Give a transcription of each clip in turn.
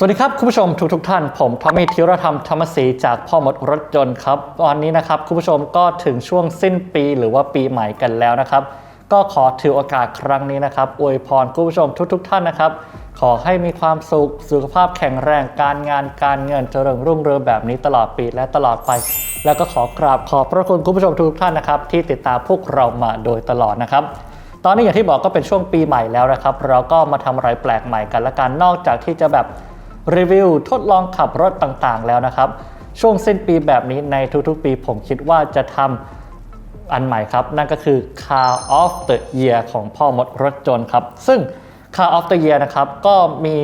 สวัสดีครับ คุณผู้ชมทุกทุกท่าน ผมทอมมี่ธีรธรรมธรรมศรีจากพ่อมดรถยนต์ครับวันนี้นะครับคุณผู้ชมก็ถึงช่วงสิ้นปีหรือว่าปีใหม่กันแล้วนะครับ ก็ขอถือโอกาสครั้งนี้นะครับ อวยพรคุณผู้ชมทุกๆท่านนะครับ ขอให้มีความสุขสุขภาพแข็งแรงการงานการเงินเจริญรุ่งเรืองแบบนี้ตลอดปีและตลอดไป แล้วก็ขอกราบขอบพระคุณคุณผู้ชมทุกท่านนะครับที่ติดตามพวกเรามาโดยตลอดนะครับตอนนี้อย่างที่บอกก็เป็นช่วงปีใหม่แล้วนะครับ เราก็มาทำอะไรแปลกใหม่กันละกันนอกจากที่จะแบบ รีวิวทดลองขับรถต่างๆ แล้วนะครับ ช่วงสิ้นปีแบบนี้ในทุกๆ ปีผมคิดว่าจะทำอันใหม่ครับ นั่นก็คือ Car of the Year ของพ่อมดรถจนต์ครับ ซึ่ง Car of the Year นะครับก็มี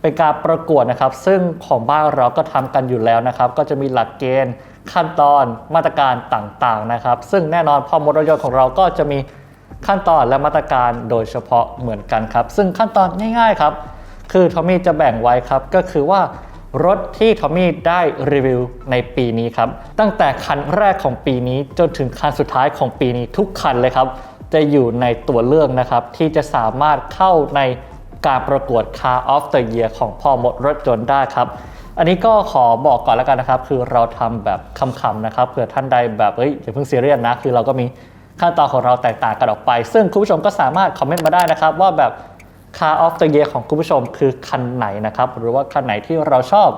เป็นการประกวดนะครับ ซึ่งของบ้านเราก็ทำกันอยู่แล้วนะครับ ก็จะมีหลักเกณฑ์ขั้นตอนมาตรการต่างๆนะครับ ซึ่งแน่นอนพ่อมดรถยนต์ของเราก็จะมีขั้นตอนและมาตรการโดยเฉพาะเหมือนกันครับ ซึ่งขั้นตอนง่าย ๆ ครับ คือทอมมี่จะแบ่งไว้ครับ ก็คือว่ารถที่ทอมมี่ได้รีวิวในปีนี้ครับ ตั้งแต่คันแรกของปีนี้จนถึงคันสุดท้ายของปีนี้ทุกคันเลยครับ จะอยู่ในตัวเลือกนะครับ ที่จะสามารถเข้าในการประกวด Car of the Year ของพ่อมดรถยนต์ได้ครับ อันนี้ก็ขอบอกก่อนแล้วกันนะครับ คือเราทำแบบคำๆนะครับเผื่อท่านใดแบบเฮ้ยอย่าเพิ่งซีเรียสนะ คือเราก็มีขั้นตอนของเราแตกต่างกันออกไป ซึ่งคุณผู้ชมก็สามารถคอมเมนต์มาได้นะครับ ว่าแบบ Car of the Year ของคุณผู้ชมคือคันไหนนะครับ หรือว่าคันไหนที่เราชอบ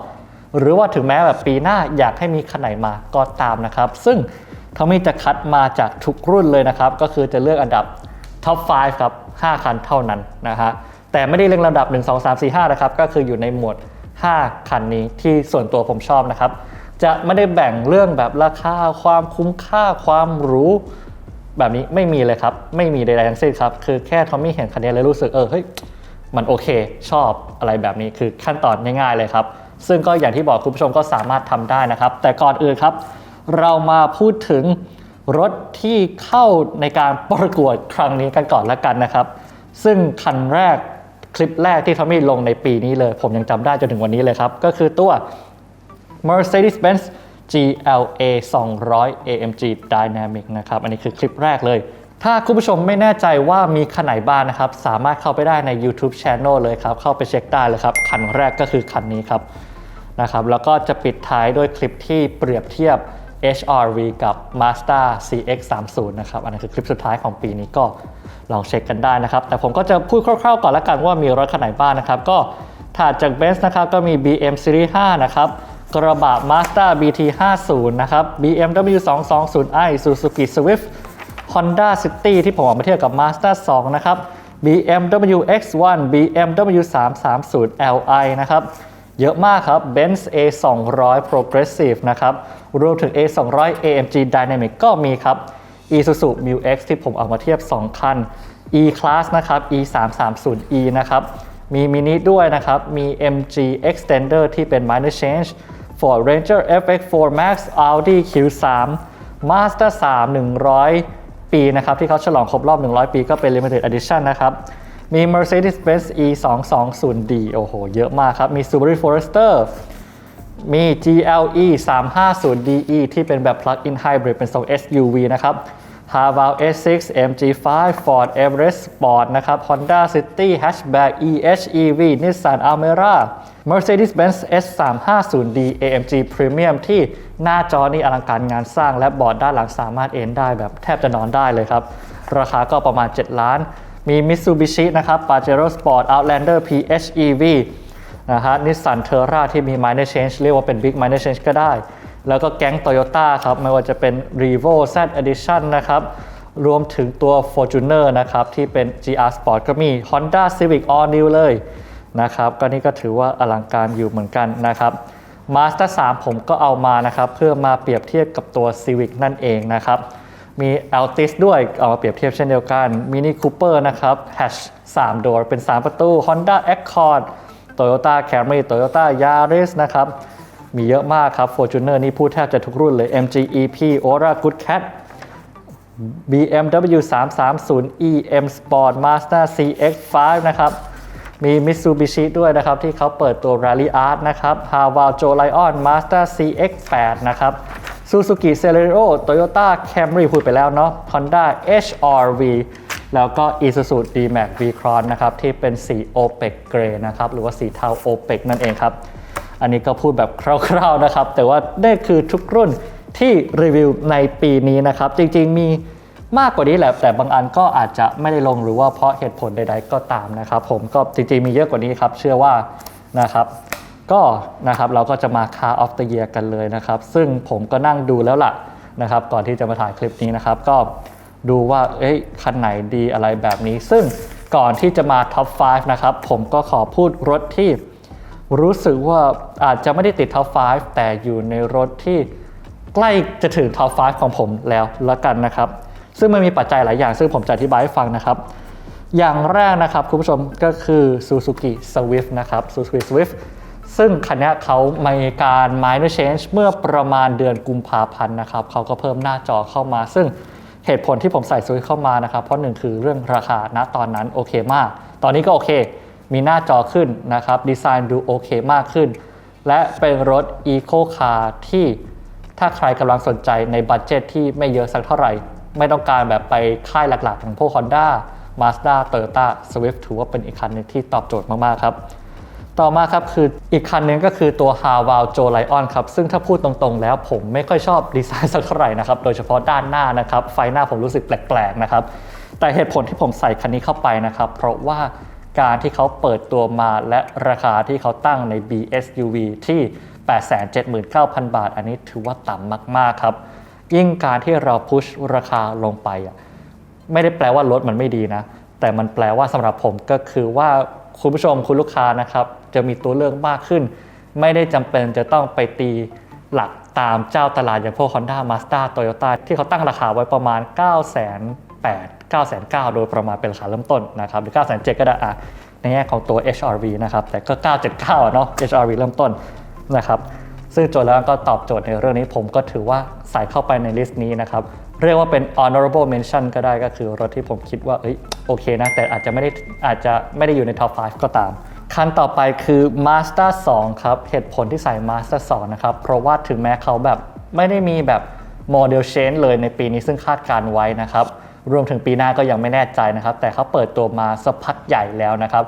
หรือว่าถึงแม้แบบปีหน้าอยากให้มีคันไหนมาก็ตามนะครับ ซึ่งทอมมี่จะคัดมาจากทุกรุ่นเลยนะครับ ก็คือจะเลือกอันดับ Top 5ครับ 5 คันเท่านั้นนะฮะแต่ไม่ได้เรียงลำดับ 1 2 3 4 5 นะครับ ก็คืออยู่ในหมวด 5 คันนี้ที่ส่วนตัวผมชอบนะครับ จะไม่ได้แบ่งเรื่องแบบราคาความคุ้มค่าความหรู แบบนี้ไม่มีเลยครับ ไม่มีใดๆทั้งสิ้นครับ คือแค่ทอมมี่เห็นคันนี้เลยรู้สึกเออเฮ้ยมันโอเค ชอบอะไรแบบนี้คือขั้นตอนง่ายๆเลยครับ ซึ่งก็อย่างที่บอกคุณผู้ชมก็สามารถทำได้นะครับ แต่ก่อนอื่นครับ เรามาพูดถึงรถที่เข้าในการประกวดครั้งนี้กันก่อนละกันนะครับ ซึ่งคันแรกคลิปแรกที่ทอมมี่ลงในปีนี้เลย ผมยังจำได้จนถึงวันนี้เลยครับ ก็คือตัว Mercedes-Benz GLA 200 AMG Dynamic นะครับ อันนี้คือคลิปแรกเลย ถ้าคุณผู้ชมไม่แน่ใจว่ามีคันไหนบ้างนะครับ สามารถเข้าไปได้ใน YouTube Channel เลยครับ เข้าไปเช็คได้เลยครับ คันแรกก็คือคันนี้ครับนะครับ แล้วก็จะปิดท้ายด้วยคลิปที่เปรียบเทียบ HRV กับ Mazda CX-30 นะครับ อันนี้คือคลิปสุดท้ายของปีนี้ก็ลองเช็คกันได้นะครับ แต่ผมก็จะพูดคร่าวๆก่อนละกันว่ามีรถคันไหนบ้างนะครับ ก็ถัดจาก Benz นะครับก็มี BM Series 5 นะครับ กระบะ Mazda BT50 นะครับ BMW 220i Suzuki Swift Honda City ที่ผมเอามาเทียบกับ Mazda 2 นะครับ BMW X1 BMW 330 Li นะครับเยอะมากครับ Benz A200 Progressive นะครับ รวมถึง A200 AMG Dynamic ก็มีครับ Isuzu Mu-X ที่ผมเอามาเทียบ 2 คัน E-Class นะครับ E330e นะครับ มีมินิด้วยนะครับ มี MG Extender ที่เป็น minor change Ford Ranger FX4 Max Audi Q3 Mazda 3 100 ปีนะครับ ที่เขาฉลองครบรอบ 100 ปีก็เป็น Limited Edition นะครับ มี Mercedes-Benz E220d โอ้โห เยอะมากครับ มี Subaru Forester มี GLE 350DE ที่เป็นแบบ Plug-in Hybrid เป็นทรง SUV นะครับ Haval S6 MG5 Ford Everest Sport นะครับ Honda City Hatchback EHEV Nissan Almera Mercedes-Benz S350D AMG Premium ที่หน้าจอนี่อลังการงานสร้างและบอร์ดด้านหลังสามารถเอนได้แบบแทบจะนอนได้เลยครับ ราคาก็ประมาณ 7 ล้าน มี Mitsubishi นะครับ Pajero Sport Outlander PHEV นะฮะนิสสันเทอร่าที่มี minor change เรียกว่าเป็น big minor change ก็ได้ แล้วก็แก๊ง Toyota ครับ ไม่ว่าจะเป็น Revo Z Edition นะครับ รวมถึงตัว Fortuner นะครับ ที่เป็น GR Sport ก็มี Honda Civic All New เลยนะครับ ก็นี่ก็ถือว่าอลังการอยู่เหมือนกันนะครับ Mazda 3ผมก็เอามานะครับ เพื่อมาเปรียบเทียบกับตัว Civic นั่นเองนะครับ มี Altis ด้วยเอามาเปรียบเทียบเช่นเดียวกัน Mini Cooper นะครับ Hatch 3 door เป็น 3 ประตู Honda Accord Toyota Camry Toyota Yaris นะครับ มีเยอะมากครับ Fortuner นี่พูดแทบจะทุกรุ่นเลย MG EP Ora Good Cat BMW 330e M Sport Mazda CX5 นะครับ มี Mitsubishi ด้วยนะครับ ที่เขาเปิดตัว Rally Art นะครับ Haval Joe Lion Mazda CX8 นะครับ Suzuki Celerio Toyota Camry พูดไปแล้วเนาะ Honda HRV แล้วก็ Isuzu D-Max V-Cross นะครับ ที่เป็นสี OPEC Gray นะครับ หรือว่าสีเทา OPEC นั่นเองครับ อันนี้ก็พูดแบบคร่าวๆนะครับ แต่ว่านี่คือทุกรุ่นที่รีวิวในปีนี้นะครับ จริงๆมีมากกว่านี้แหละแต่บางอันก็อาจจะไม่ได้ลงหรือว่าเพราะเหตุผลใด ๆ ก็ตามนะครับ ผมก็จริงๆมีเยอะกว่านี้ครับ เชื่อว่านะครับ ก็นะครับเราก็จะมา Car of the Year กันเลยนะครับ ซึ่งผมก็นั่งดูแล้วล่ะนะครับ ก่อนที่จะมาถ่ายคลิปนี้นะครับ ก็ดูว่าเอ้ยคันไหนดีอะไรแบบนี้ ซึ่งก่อนที่จะมาท็อป 5 นะครับ ผมก็ขอพูดรถที่ รู้สึกว่าอาจจะไม่ได้ติดท็อป 5 แต่อยู่ในรถที่ใกล้จะถึงท็อป 5 ของผมแล้วละกันนะครับ ซึ่งมันมีปัจจัยหลายอย่างซึ่งผมจะอธิบายให้ฟังนะครับ อย่างแรกนะครับคุณผู้ชมก็คือ Suzuki Swift นะครับ Suzuki Swift ซึ่งคันนี้เขามีการ minor change เมื่อประมาณเดือนกุมภาพันธ์นะครับเขาก็เพิ่มหน้าจอเข้ามา ซึ่งเหตุผลที่ผมใส่ Swift เข้ามานะครับ เพราะหนึ่งคือเรื่องราคาณตอนนั้นโอเคมาก ตอนนี้ก็โอเค มีหน้าจอขึ้นนะครับ ดีไซน์ดูโอเคมากขึ้น และเป็นรถ Eco Car ที่ถ้าใครกำลังสนใจในบัตเจ็ตที่ไม่เยอะสักเท่าไหร่ ไม่ต้องการแบบไปค่ายหลักๆอย่างพวก Honda Mazda Toyota Swift ถือว่าเป็นอีกคันหนึงที่ตอบโจทย์มากๆครับ ต่อมาครับคืออีกคันหนึงก็คือตัว h a w a l Joe Lion ครับ ซึ่งถ้าพูดตรงๆ แล้วผมไม่ค่อยชอบดีไซน์สักเท่าไหร่นะครับ โดยเฉพาะด้านหน้านะครับ ไฟหน้าผมรู้สึกแปลกๆนะครับ แต่เหตุผลที่ผมใส่คันนี้เข้าไปนะครับ เพราะว่า การที่เขาเปิดตัวมาและราคาที่เขาตั้งใน BSUV ที่ 879,000 บาท อันนี้ถือว่าต่ำมากๆครับ ยิ่งการที่เราพุชราคาลงไปอะไม่ได้แปลว่ารถมันไม่ดีนะ แต่มันแปลว่าสำหรับผมก็คือว่าคุณผู้ชมคุณลูกค้านะครับ จะมีตัวเลือกมากขึ้น ไม่ได้จำเป็นจะต้องไปตีหลักตามเจ้าตลาดอย่างพวก Honda Mazda Toyota ที่เขาตั้งราคาไว้ประมาณ 9 8 0 0 0 0โดยประมาณเป็นราคาเริ่มต้นนะครับหรือ 9 7 0 0ก็ได้อะในแง่ของตัว HRV นะครับแต่ก็ 979เนาะ HRV เริ่มต้นนะครับซึ่งโจทย์แล้วก็ตอบโจทย์ในเรื่องนี้ผมก็ถือว่าใส่เข้าไปในลิสต์นี้นะครับเรียกว่าเป็น honorable mention ก็ได้ก็คือรถที่ผมคิดว่าเอ้ยโอเคนะ แต่อาจจะไม่ได้อาจจะไม่ได้อยู่ใน top 5 ก็ตาม คันต่อไปคือ Mazda 2 ครับ เหตุผลที่ใส่ Mazda 2 นะครับ เพราะว่าถึงแม้เขาแบบไม่ได้มีแบบ model change เลยในปีนี้ซึ่งคาดการไว้นะครับ รวมถึงปีหน้าก็ยังไม่แน่ใจนะครับ แต่เขาเปิดตัวมาสักพักใหญ่แล้วนะครับ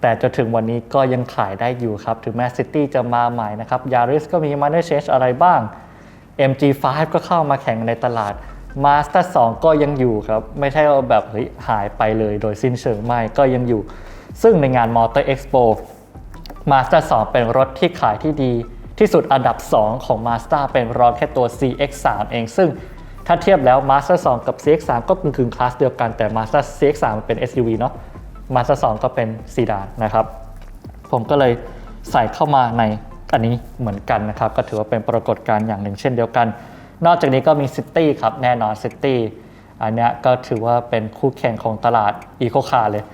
แต่จนถึงวันนี้ก็ยังขายได้อยู่ครับ ถึงแม้ซิตี้จะมาใหม่นะครับ Yaris ก็มี minor change อะไรบ้าง MG5 ก็เข้ามาแข่งในตลาด Master 2 ก็ยังอยู่ครับ ไม่ใช่ว่าแบบเฮ้ยหายไปเลยโดยสิ้นเชิงไม่ก็ยังอยู่ ซึ่งในงาน Motor Expo Master 2 เป็นรถที่ขายที่ดีที่สุดอันดับ 2 ของ Mazda เป็นรองแค่ตัว CX3 เองซึ่ง ถ้าเทียบแล้ว Master 2 กับ CX3 ก็กึ่งคลาสเดียวกันแต่ Mazda CX3 มันเป็น SUV เนาะ Mazda 2ก็เป็นซีดานนะครับ ผมก็เลยใส่เข้ามาในอันนี้เหมือนกันนะครับ ก็ถือว่าเป็นปรากฏการณ์อย่างหนึ่งเช่นเดียวกัน นอกจากนี้ก็มีซิตี้ครับ แน่นอนซิตี้อันนี้ก็ถือว่าเป็นคู่แข่งของตลาดอีโคคาร์เลย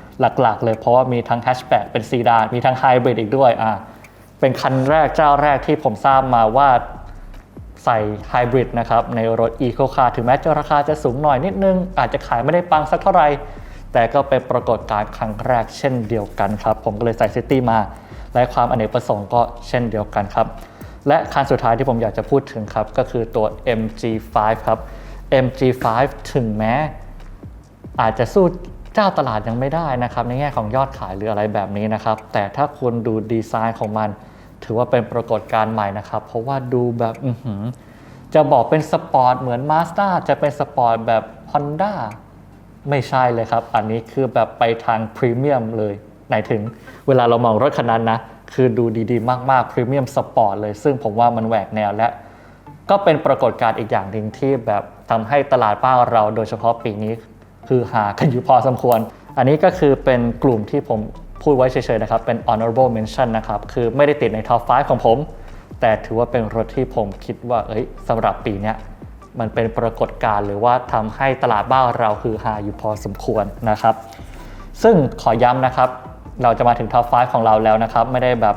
หลักๆ เลยเพราะว่ามีทั้งแฮชแบ็กเป็นซีดานมีทั้งไฮบริดอีกด้วยอ่าเป็นคันแรกเจ้าแรกที่ผมทราบมาว่า ใส่ไฮบริดนะครับในรถ Eco Car ถึงแม้จะราคาจะสูงหน่อยนิดนึง อาจจะขายไม่ได้ปังสักเท่าไหร่ แต่ก็เป็นปรากฏการณ์ครั้งแรกเช่นเดียวกันครับ ผมก็เลยใส่ซิตี้มา และความอเนกประสงค์ก็เช่นเดียวกันครับ และคันสุดท้ายที่ผมอยากจะพูดถึงครับ ก็คือตัว MG5 ครับ MG5 ถึงแม้ อาจจะสู้เจ้าตลาดยังไม่ได้นะครับในแง่ของยอดขายหรืออะไรแบบนี้นะครับแต่ถ้าคุณดูดีไซน์ของมัน ถือว่าเป็นปรากฏการณ์ใหม่นะครับ เพราะว่าดูแบบอืจะบอกเป็นสปอร์ตเหมือน Mazda จะเป็นสปอร์ตแบบ Honda ไม่ใช่เลยครับ อันนี้คือแบบไปทางพรีเมียมเลยไหนถึงเวลาเรามองรถคันนั้นนะ คือดูดีๆ มากๆพรีเมียมสปอร์ตเลย ซึ่งผมว่ามันแหวกแนวและ ก็เป็นปรากฏการณ์อีกอย่างหนึ่งที่แบบทำให้ตลาดบ้านเราโดยเฉพาะปีนี้ คือหากันอยู่พอสมควร อันนี้ก็คือเป็นกลุ่มที่ผม พูดไว้เฉยๆนะครับ เป็น honorable mention นะครับ คือไม่ได้ติดใน top 5 ของผม แต่ถือว่าเป็นรถที่ผมคิดว่า เอ้ยสำหรับปีนี้มันเป็นปรากฏการณ์หรือว่าทำให้ตลาดบ้านเราคือหาอยู่พอสมควรนะครับ ซึ่งขอย้ำนะครับ เราจะมาถึง top 5 ของเราแล้วนะครับ ไม่ได้แบบ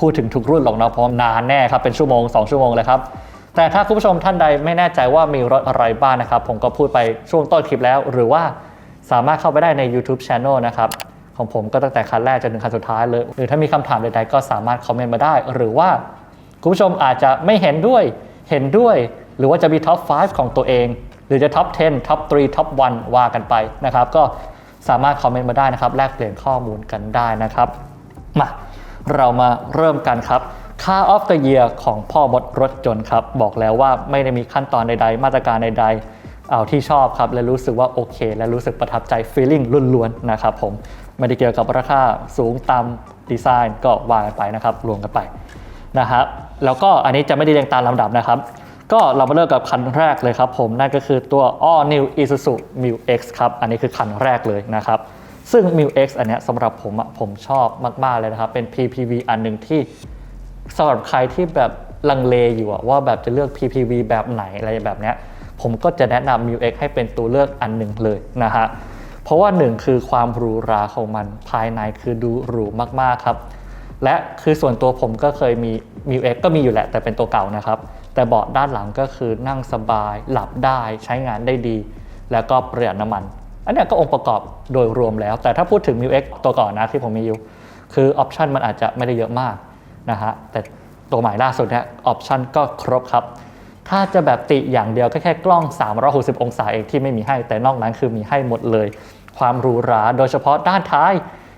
พูดถึงทุกรุ่นหรอกนะเพราะนานแน่ครับ เป็นชั่วโมง 2 ชั่วโมงเลยครับแต่ถ้าคุณผู้ชมท่านใดไม่แน่ใจว่ามีรถอะไรบ้างนะครับ ผมก็พูดไปช่วงต้นคลิปแล้ว หรือว่าสามารถเข้าไปได้ใน YouTube Channel นะครับ ของผมก็ตั้งแต่คันแรกจนถึงคันสุดท้ายเลย หรือถ้ามีคำถามใดๆก็สามารถคอมเมนต์มาได้ หรือว่าคุณผู้ชมอาจจะไม่เห็นด้วยเห็นด้วย หรือว่าจะมีท็อป 5 ของตัวเอง หรือจะท็อป 10 ท็อป 3 ท็อป 1 ว่ากันไปนะครับ ก็สามารถคอมเมนต์มาได้นะครับ แลกเปลี่ยนข้อมูลกันได้นะครับ มาเรามาเริ่มกันครับค่าออฟ the year ของพ่อมดรถจนต์ครับ บอกแล้วว่าไม่ได้มีขั้นตอนใดๆ มาตรการใดๆ เอาที่ชอบครับ และรู้สึกว่าโอเค และรู้สึกประทับใจ feeling ล้วนๆนะครับผม ไม่ได้เกี่ยวกับราคาสูงต่ำดีไซน์ก็วางกันไปนะครับรวมกันไปนะครับแล้วก็อันนี้จะไม่ได้เรียงตามลำดับนะครับ ก็เรามาเริ่มกับคันแรกเลยครับผมนั่นก็คือตัว All New Isuzu Mu X ครับอันนี้คือคันแรกเลยนะครับซึ่ง Mu X อันนี้สำหรับผมผมชอบมาก ๆ เลยนะครับ เป็น PPV อันหนึ่งที่สำหรับใครที่แบบลังเลอยู่ว่าแบบจะเลือก PPV แบบไหนอะไรแบบเนี้ยผมก็จะแนะนำ Mu X ให้เป็นตัวเลือกอันหนึ่งเลยนะฮะ ราะว่าหนึ่งคือความหรูหราของมันภายในคือดูหรูมากๆครับ และคือส่วนตัวผมก็เคยมี m ิวเอ็กก็มีอยู่แหละแต่เป็นตัวเก่านะครับ แต่เบาะด้านหลังก็คือนั่งสบาย หลับได้ใช้งานได้ดี แล้วก็ประหยัดน้ำมัน อันนี้ก็องค์ประกอบโดยรวมแล้ว แต่ถ้าพูดถึง m ิวเอ็กตัวก่อนนะที่ผมมีอยู่คือออปชันมันอาจจะไม่ได้เยอะมากนะฮะแต่ตัวใหม่ล่าสุดเนี่ยออปชันก็ครบครับ ถ้าจะแบบติอย่างเดียวก็แค่กล้อง 360 องศาเองที่ไม่มีให้ แต่นอกนั้นคือมีให้หมดเลย ความหรูหรา โดยเฉพาะด้านท้าย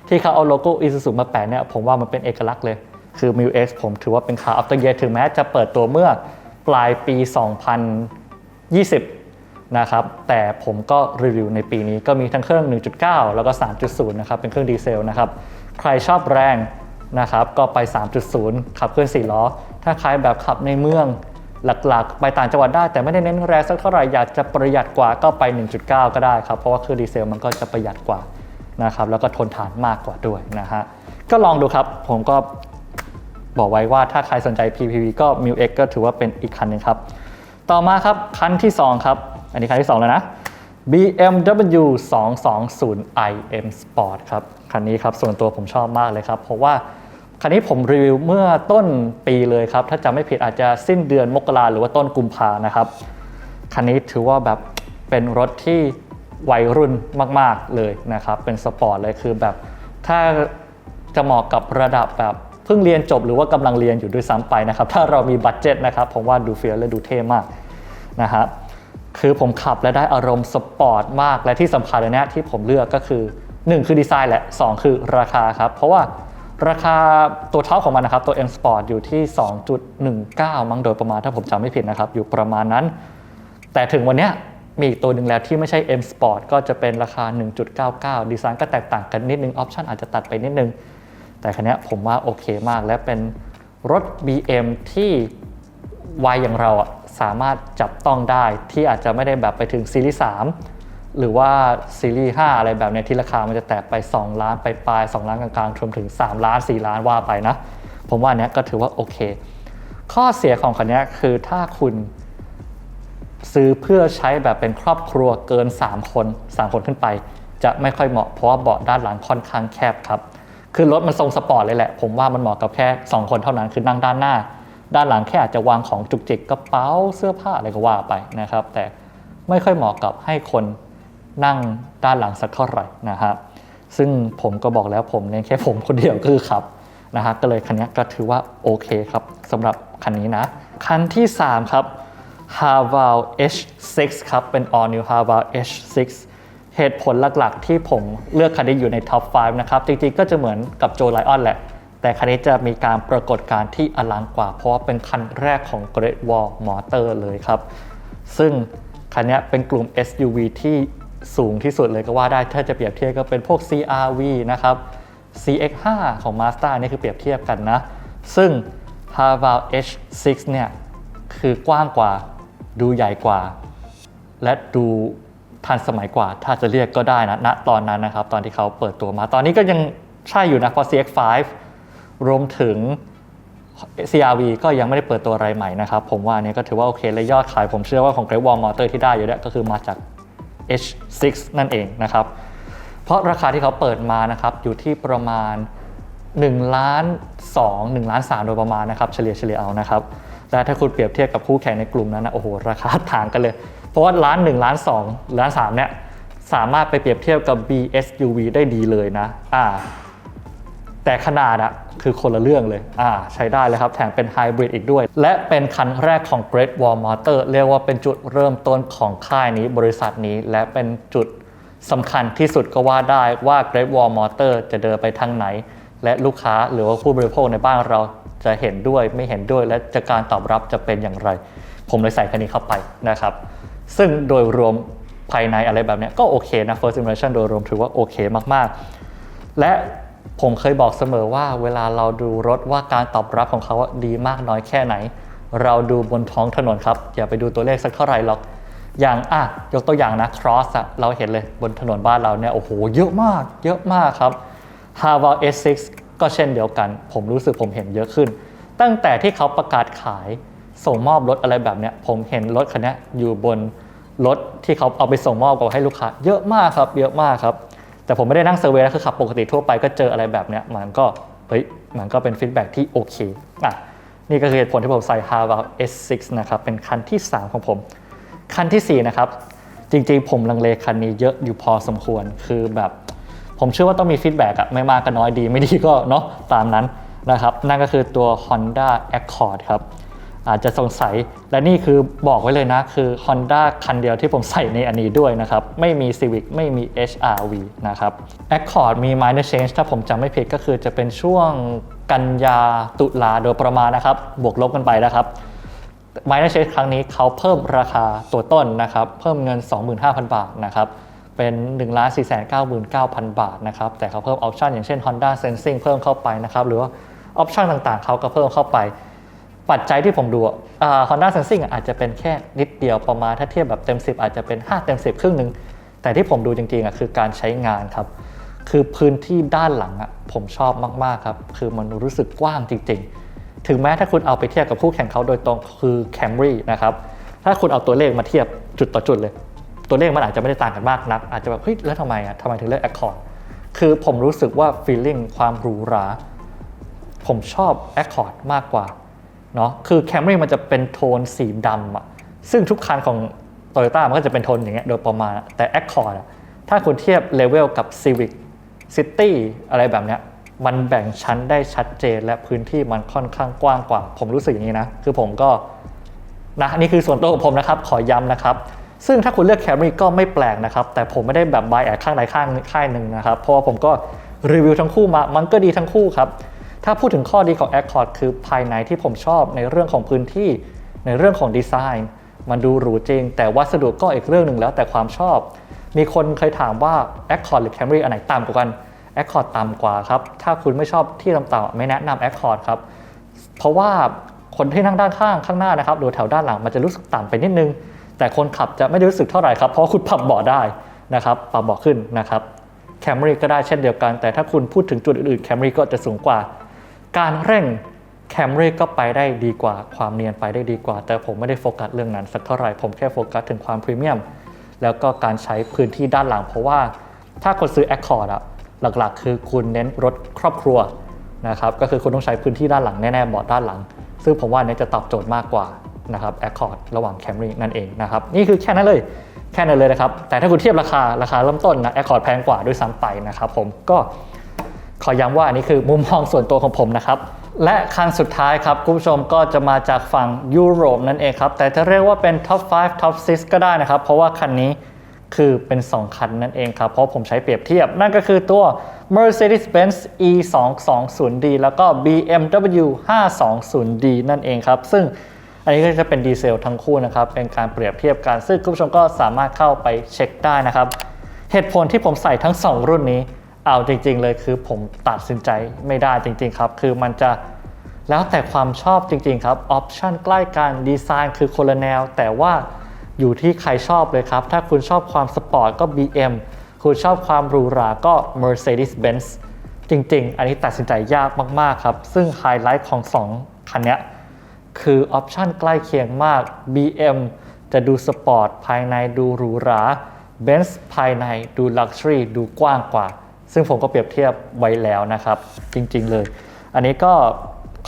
ที่เขาเอาโลโก้ Isuzu มาแปะเนี่ยผมว่ามันเป็นเอกลักษณ์เลย คือ m ิว X ผมถือว่าเป็นคาร์ of the year ถึงแม้จะเปิดตัวเมื่อปลายปี 2020 นะครับ แต่ผมก็รีวิวในปีนี้ก็มีทั้งเครื่อง 1.9 แล้วก็ 3.0 นะครับ เป็นเครื่องดีเซลนะครับ ใครชอบแรงนะครับก็ไป 3.0 ขับเคลื่อน4ล้อ ถ้าใครแบบขับในเมือง หลักๆ ไปต่างจังหวัดได้แต่ไม่ได้เน้นแรงสักเท่าไหร่อยากจะประหยัดกว่าก็ไป 1.9 ก็ได้ครับ เพราะว่าเครื่องดีเซลมันก็จะประหยัดกว่านะครับแล้วก็ทนทานมากกว่าด้วยนะฮะก็ลองดูครับผมก็บอกไว้ว่าถ้าใครสนใจ PPV ก็ m u X ก็ถือว่าเป็นอีกคันหนึ่งครับ ต่อมาครับคันที่ 2 ครับ อันนี้คันที่ 2 แล้วนะ BMW 220 iM Sport ครับ คันนี้ครับส่วนตัวผมชอบมากเลยครับ เพราะว่า คันนี้ผมรีวิวเมื่อต้นปีเลยครับ ถ้าจำไม่ผิดอาจจะสิ้นเดือนมกราหรือว่าต้นกุมภานะครับ คันนี้ถือว่าแบบเป็นรถที่วัยรุ่นมาก ๆ เลยนะครับ เป็นสปอร์ตเลยคือแบบ ถ้าจะเหมาะกับระดับแบบเพิ่งเรียนจบหรือว่ากำลังเรียนอยู่ด้วยซ้ำไปนะครับ ถ้าเรามีบัตเจ็ตนะครับ ผมว่าดูเฟียและดูเท่มากนะฮะคือผมขับและได้อารมณ์สปอร์ตมากและที่สำคัญเลยนี่ยที่ผมเลือกก็คือ 1 คือดีไซน์แหละ 2 คือราคาครับ เพราะว่า ราคาตัวท็อปของมันนะครับ ตัว M Sport อยู่ที่ 2.19 มั้งโดยประมาณถ้าผมจำไม่ผิดนะครับ อยู่ประมาณนั้น แต่ถึงวันนี้มีอีกตัวหนึ่งแล้วที่ไม่ใช่ M Sport ก็จะเป็นราคา 1.99 ดีไซน์ก็แตกต่างกันนิดนึง ออปชันอาจจะตัดไปนิดนึง แต่คันนี้ผมว่าโอเคมาก และเป็นรถ BM ที่วัยอย่างเราอะสามารถจับต้องได้ที่อาจจะไม่ได้แบบไปถึงซีรีส์3 หรือว่าซีรีส์5อะไรแบบเนี้ยที่ราคามันจะแตกไป 2 ล้านไปปลาย2ล้านกลางๆรวมถึง 3 ล้าน 4 ล้านว่าไปนะ ผมว่าอันเนี้ยก็ถือว่าโอเค ข้อเสียของคันนี้คือถ้าคุณซื้อเพื่อใช้แบบเป็นครอบครัวเกิน 3 คน 3 คนขึ้นไป จะไม่ค่อยเหมาะเพราะว่าเบาะด้านหลังค่อนข้างแคบครับ คือรถมันทรงสปอร์ตเลยแหละ ผมว่ามันเหมาะกับแค่ 2 คนเท่านั้นคือนั่งด้านหน้า ด้านหลังแค่อาจจะวางของจุกจิกกระเป๋าเสื้อผ้าอะไรก็ว่าไปนะครับ แต่ไม่ค่อยเหมาะกับให้คน นั่งด้านหลังสักเท่าไหร่นะครับซึ่งผมก็บอกแล้วผมเน้นแค่ผมคนเดียวก็คือขับนะฮะก็เลยคันนี้ก็ถือว่าโอเคครับสำหรับคันนี้นะ คันที่ 3 ครับ h a v a l H6 ครับ เป็น All New h a v a l H6 เหตุผลหลักๆ ที่ผมเลือกคันนี้อยู่ใน Top 5นะครับ จริงๆ ก็จะเหมือนกับโจไลออนแหละ แต่คันนี้จะมีการปรากฏการที่อลังกว่า เพราะว่าเป็นคันแรกของ Great Wall Motor เลยครับ ซึ่งคันนี้เป็นกลุ่ม SUV ที่ สูงที่สุดเลยก็ว่าได้ถ้าจะเปรียบเทียบก็เป็นพวก CRV นะครับ CX5 ของ Mazda นี่คือเปรียบเทียบกันนะ ซึ่ง h a v a l H6 เนี่ยคือกว้างกว่าดูใหญ่กว่า และดูทันสมัยกว่า ถ้าจะเรียกก็ได้นะณตอนนั้นนะครับ ตอนที่เขาเปิดตัวมา ตอนนี้ก็ยังใช่อยู่นะเพราะ CX5 รวมถึง CRV ก็ยังไม่ได้เปิดตัวอะไรใหม่นะครับ ผมว่าอันนี้ก็ถือว่าโอเคและยอดขายผมเชื่อว่าของ Great Wall Motor ที่ได้อยู่เนี่ยก็คือมาจาก H6 นั่นเองนะครับ เพราะราคาที่เขาเปิดมานะครับอยู่ที่ประมาณ1ล้าน2 1ล้าน3โดยประมาณนะครับเฉลี่ยเฉลี่ยเอานะครับและถ้าคุณเปรียบเทียบกับคู่แข่งในกลุ่มนั้นนะโอ้โหราคาต่างกันเลย เพราะว่าล้าน1ล้าน2ล้าน3เนี่ยสามารถไปเปรียบเทียบกับ BSUV ได้ดีเลยนะอ่า แต่ขนาดอะคือคนละเรื่องเลยอ่าใช้ได้เลยครับ แถมเป็นไฮบริดอีกด้วย และเป็นคันแรกของ Great Wall Motor เรียกว่าเป็นจุดเริ่มต้นของค่ายนี้บริษัทนี้ และเป็นจุดสำคัญที่สุดก็ว่าได้ว่า Great Wall Motor จะเดินไปทางไหน และลูกค้าหรือว่าผู้บริโภคในบ้านเราจะเห็นด้วยไม่เห็นด้วย และจะการตอบรับจะเป็นอย่างไร ผมเลยใส่คันนี้เข้าไปนะครับ ซึ่งโดยรวมภายในอะไรแบบนี้ก็โอเคนะ First Impression โดยรวมถือว่าโอเคมาก ๆ และ ผมเคยบอกเสมอว่าเวลาเราดูรถว่าการตอบรับของเขาดีมากน้อยแค่ไหน เราดูบนท้องถนนครับ อย่าไปดูตัวเลขสักเท่าไหร่หรอก อย่างอะยกตัวอย่างนะ cross อะเราเห็นเลยบนถนนบ้านเราเนี่ยโอ้โหเยอะมาก เยอะมากครับ h a v a S6 ก็เช่นเดียวกัน ผมรู้สึกผมเห็นเยอะขึ้น ตั้งแต่ที่เขาประกาศขายส่งมอบรถอะไรแบบเนี้ยผมเห็นรถคันนี้อยู่บนรถที่เขาเอาไปส่งมอบกับให้ลูกค้า เยอะมากครับ เยอะมากครับ แต่ผมไม่ได้นั่งเซอร์เวย์นะคือขับปกติทั่วไปก็เจออะไรแบบเนี้ยมันก็เฮ้ยมันก็เป็นฟีดแบ็กที่โอเคอะนี่ก็คือเหตุผลที่ผมใส่ h a v a S6 นะครับเป็นคันที่ 3 ของผม คันที่ 4 นะครับ จริงๆ ผมลังเลคันนี้เยอะอยู่พอสมควรคือแบบ ผมเชื่อว่าต้องมีฟีดแบ็กอะไม่มากก็น้อยดีไม่ดีก็เนาะตามนั้นนะครับ นั่นก็คือตัว Honda Accord ครับ อาจจะสงสัยและนี่คือบอกไว้เลยนะ คือ Honda คันเดียวที่ผมใส่ในอันนี้ด้วยนะครับ ไม่มี Civic ไม่มี HRV นะครับ Accord มี minor change ถ้าผมจำไม่ผิดก็คือจะเป็นช่วงกันยาตุลาโดยประมาณนะครับ บวกลบกันไปนะครับไม n ์เช e ครั้งนี้เขาเพิ่มราคาตัวต้นนะครับ เพิ่มเงิน 25,000 บาทนะครับเป็น1 4 9 9 0 0 บาทนะครับ แต่เขาเพิ่มออปชันอย่างเช่น Honda Sensing เพิ่มเข้าไปนะครับ หรือว่าออปชันต่างๆเขาก็เพิ่มเข้าไป ปัจจัยที่ผมดูอ่า Honda Sensing อะอาจจะเป็นแค่นิดเดียวประมาณถ้าเทียบแบบเต็ม 10 อาจจะเป็น 5 เต็ม 10 ครึ่งหนึ่งแต่ที่ผมดูจริงๆอะคือการใช้งานครับ คือพื้นที่ด้านหลังอะผมชอบมากๆครับ คือมันรู้สึกกว้างจริง ๆ ถึงแม้ถ้าคุณเอาไปเทียบกับคู่แข่งเขาโดยตรงคือ Camry นะครับถ้าคุณเอาตัวเลขมาเทียบจุดต่อจุดเลย ตัวเลขมันอาจจะไม่ได้ต่างกันมากนัก อาจจะแบบเฮ้ยแล้วทำไมอะทำไมถึงเลือก Accord คือผมรู้สึกว่า feeling ความหรูหราผมชอบ Accord มากกว่า เนาะคือ Camry มันจะเป็นโทนสีดำอะซึ่งทุกคันของ Toyota มันก็จะเป็นโทนอย่างเงี้ยโดยประมาณ แต่ Accord อะถ้าคุณเทียบเลเวลกับ Civic City อะไรแบบเนี้ยมันแบ่งชั้นได้ชัดเจนและพื้นที่มันค่อนข้างกว้างกว่า ผมรู้สึกอย่างนี้นะ คือผมก็นะนี่คือส่วนตัวของผมนะครับ ขอย้ำนะครับ ซึ่งถ้าคุณเลือก Camry ก็ไม่แปลกนะครับ แต่ผมไม่ได้แบบบายแอดข้างใดข้างค่ายหนึ่งนะครับ เพราะว่าผมก็รีวิวทั้งคู่มา มันก็ดีทั้งคู่ครับ ถ้าพูดถึงข้อดีของ Accord คือภายในที่ผมชอบในเรื่องของพื้นที่ ในเรื่องของดีไซน์ มันดูหรูจริง แต่วัสดุก็อีกเรื่องหนึ่งแล้วแต่ความชอบ มีคนเคยถามว่า Accord หรือ Camry อันไหนต่ำกว่ากัน Accord ต่ำกว่าครับ ถ้าคุณไม่ชอบที่ต่ำๆไม่แนะนำ Accord ครับ เพราะว่าคนที่นั่งด้านข้างข้างหน้านะครับหรือแถวด้านหลังมันจะรู้สึกต่ำไปนิดนึง แต่คนขับจะไม่ได้รู้สึกเท่าไหร่ครับ เพราะคุณปรับเบาะได้นะครับ ปรับเบาะขึ้นนะครับ Camry ก็ได้เช่นเดียวกัน แต่ถ้าคุณพูดถึงจุดอื่นๆ Camry ก็จะสูงกว่า การเร่ง Camry ก็ไปได้ดีกว่าความเนียนไปได้ดีกว่า แต่ผมไม่ได้โฟกัสเรื่องนั้นสักเท่าไหร่ผมแค่โฟกัสถึงความพรีเมียมแล้วก็การใช้พื้นที่ด้านหลัง เพราะว่าถ้าคนซื้อ Accord อะหลักๆ คือคุณเน้นรถครอบครัวนะครับก็คือคุณต้องใช้พื้นที่ด้านหลังแน่ๆเบาะด้านหลัง ซึ่งผมว่านี้จะตอบโจทย์มากกว่านะครับ Accord ระหว่าง Camry นั่นเองนะครับนี่คือแค่นั้นเลยแค่นั้นเลยนะครับ แต่ถ้าคุณเทียบราคาราคาเริ่มต้นนะ Accord แพงกว่าด้วยซ้ำไปนะครับผมก็ ขอย้ำว่าอันนี้คือมุมมองส่วนตัวของผมนะครับ และคันสุดท้ายครับคุณผู้ชมก็จะมาจากฝั่งยุโรปนั่นเองครับ แต่จะเรียกว่าเป็น Top 5 Top 6 ก็ได้นะครับ เพราะว่าคันนี้คือเป็น 2 คันนั่นเองครับ เพราะผมใช้เปรียบเทียบ นั่นก็คือตัว Mercedes-Benz E220d แล้วก็ BMW 520d นั่นเองครับ ซึ่งอันนี้ก็จะเป็นดีเซลทั้งคู่นะครับ เป็นการเปรียบเทียบกัน ซึ่งคุณผู้ชมก็สามารถเข้าไปเช็คได้นะครับ เหตุผลที่ผมใส่ทั้ง 2 รุ่นนี้ เอาจริง ๆ เลยคือผมตัดสินใจไม่ได้จริง ๆ ครับ คือมันจะแล้วแต่ความชอบจริง ๆ ครับออปชันใกล้กันดีไซน์คือคนละแนว แต่ว่าอยู่ที่ใครชอบเลยครับ ถ้าคุณชอบความสปอร์ตก็ BM คุณชอบความหรูหราก็ Mercedes-Benz จริง ๆ อันนี้ตัดสินใจยากมากๆครับ ซึ่งไฮไลท์ของ 2 คันนี้คือออปชันใกล้เคียงมาก BM จะดูสปอร์ตภายในดูหรูหรา Benz ภายในดูลักชัวรี่ดูกว้างกว่า ซึ่งผมก็เปรียบเทียบไว้แล้วนะครับ จริงๆเลย อันนี้ก็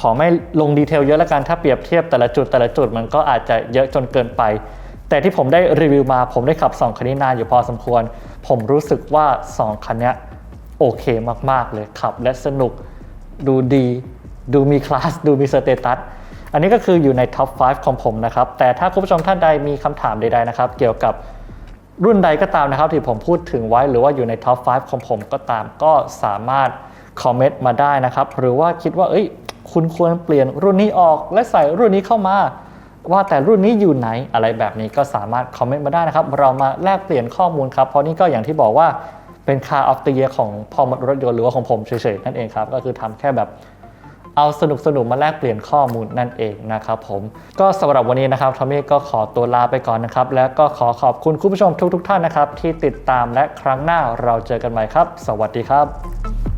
ขอไม่ลงดีเทลเยอะแล้วกันถ้าเปรียบเทียบแต่ละจุดแต่ละจุดมันก็อาจจะเยอะจนเกินไป แต่ที่ผมได้รีวิวมา ผมได้ขับ 2 คันนี้นานอยู่พอสมควร ผมรู้สึกว่า 2 คันเนี้ยโอเคมาก ๆ เลยขับและสนุกดูดี ดูมีคลาส ดูมีสเตตัสอันนี้ก็คืออยู่ในท็อป 5 ของผมนะครับ แต่ถ้าคุณผู้ชมท่านใดมีคำถามใดๆนะครับ เกี่ยวกับ รุ่นใดก็ตามนะครับที่ผมพูดถึงไว้หรือว่าอยู่ในท็อป 5 ของผมก็ตามก็สามารถคอมเมนต์มาได้นะครับ หรือว่าคิดว่าเอ้ย คุณควรเปลี่ยนรุ่นนี้ออกและใส่รุ่นนี้เข้ามา ว่าแต่รุ่นนี้อยู่ไหนอะไรแบบนี้ก็สามารถคอมเมนต์มาได้นะครับ เรามาแลกเปลี่ยนข้อมูลครับ เพราะนี่ก็อย่างที่บอกว่าเป็น Car of the Year ของพอมรถยนต์หรือว่าของผมเฉยๆนั่นเองครับ ก็คือทำแค่แบบ เอาสนุกสนุกมาแลกเปลี่ยนข้อมูลนั่นเองนะครับผมก็สำหรับวันนี้นะครับทอมมี่ก็ขอตัวลาไปก่อนนะครับ แล้วก็ขอขอบคุณคุณผู้ชมทุกๆท่านนะครับ ที่ติดตามและครั้งหน้าเราเจอกันใหม่ครับ สวัสดีครับ